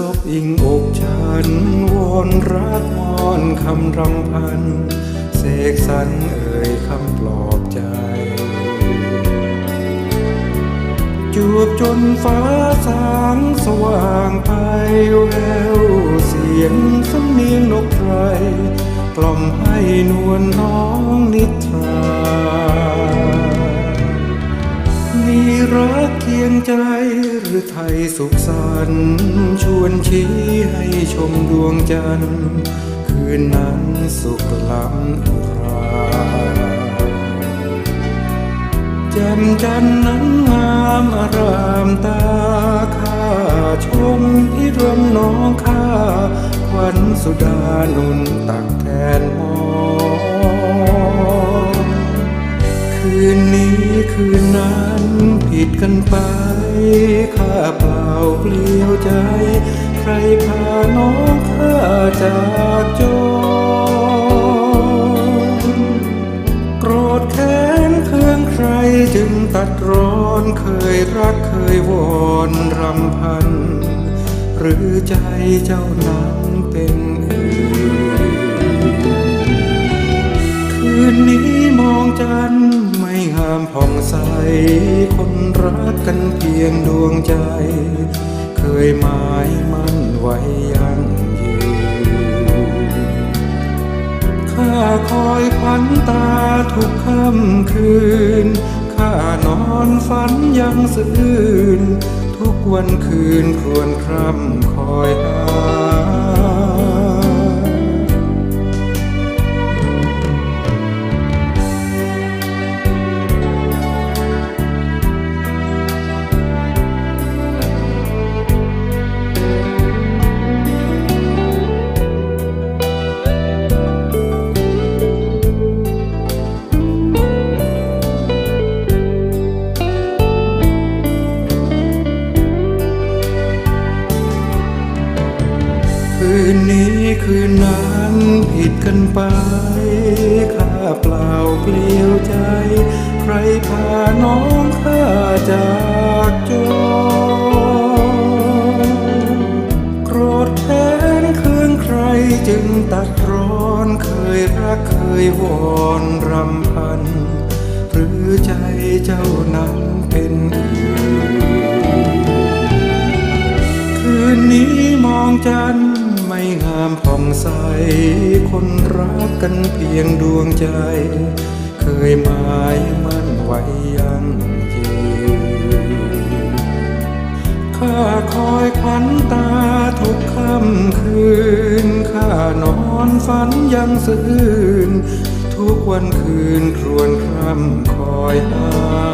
ศพอิงอกฉันวอนรักวอนคำรำพัน เสกสรรเอ่ยคำปลอบใจ จูบจนฟ้าสางสว่างไปแววเสียงสำเนียงนกไพรกล่อมให้นวลน้องนิทรามีรักเคียงใจ หรือไทยสุขสันต์ชวนชี้ให้ชมดวงจันทร์คืนนั้นสุขล้ำอุราแจ่มจันทร์นั้นงามอารามตาข้าชมพิรมน้องข้าขวัญสุดานุนตักแทนมองคืนนี้คืนนั้นผิดกันไป เปลี่ยวใจ ใครพาน้องข้าจากจรโกรธแค้นเคืองใครจึงตัดร้อนเคยรักเคยวอนรำพัน หรือใจเจ้านั้นเป็นอื่นคืนนี้มองจันทร์ ไม่งามผ่องใส คนรักกันเพียงดวงใจ เคยหมายมั่นไว้ยั่งยืนข้าคอยฝันตาทุกค่ำคืน ข้านอนฝันยังสะอื้นทุกวันคืนครวญคร่ำคอย คืนนั้นผิดกันไปข้าเปล่าเปลี่ยวใจ ใครพาน้องข้าจากจรโกรธแค้นคืองใครจึงตัดร้อนเคยรักเคยวอนรำพัน หรือใจเจ้านั้นเป็นอื่นคืนนี้มองจันทร์ามผ่องใส คนรักกันเพียงดวงใจ เคยหมายมั่นไว้ยังยืนข้าคอยขวัญตาทุกค่ำคืน ข้านอนฝันยังสื่น ทุกวันคืนครวญคร่ำคอยหา